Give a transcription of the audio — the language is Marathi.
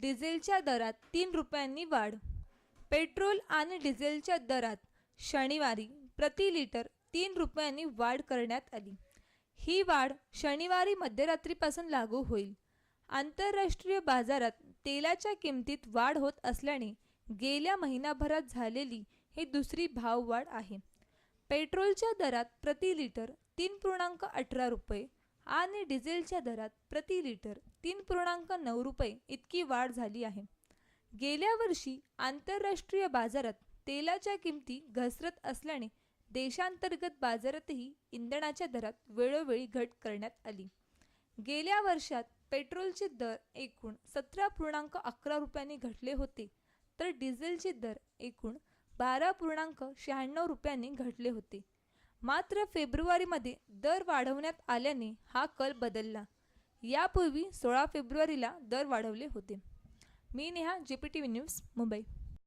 डिझेलच्या दरात तीन रुपयांनी वाढ. पेट्रोल आणि डिझेलच्या दरात शनिवारी प्रति लिटर तीन रुपयांनी वाढ करण्यात आली. ही वाढ शनिवारी मध्यरात्रीपासून लागू होईल. आंतरराष्ट्रीय बाजारात तेलाच्या किमतीत वाढ होत असल्याने गेल्या महिनाभरात झालेली ही दुसरी भाववाढ आहे. पेट्रोलच्या दरात प्रति लिटर तीन पूर्णांक अठरा रुपये आणि डिझेलच्या दरात प्रति लिटर तीन पूर्णांक नऊ रुपये इतकी वाढ झाली आहे. गेल्या वर्षी आंतरराष्ट्रीय बाजारात तेलाच्या किमती घसरत असल्याने देशांतर्गत बाजारातही इंधनाच्या दरात वेळोवेळी घट करण्यात आली. गेल्या वर्षात पेट्रोलचे दर एकूण सतरा पूर्णांक अकरा रुपयांनी घटले होते तर डिझेलचे दर एकूण बारा पूर्णांक शहाण्णव रुपयांनी घटले होते. मात्र फेब्रुवारीमध्ये दर वाढवण्यात आल्याने हा कल बदलला. यापूर्वी सोळा फेब्रुवारीला दर वाढवले होते. मी Neha J P T V news Mumbai.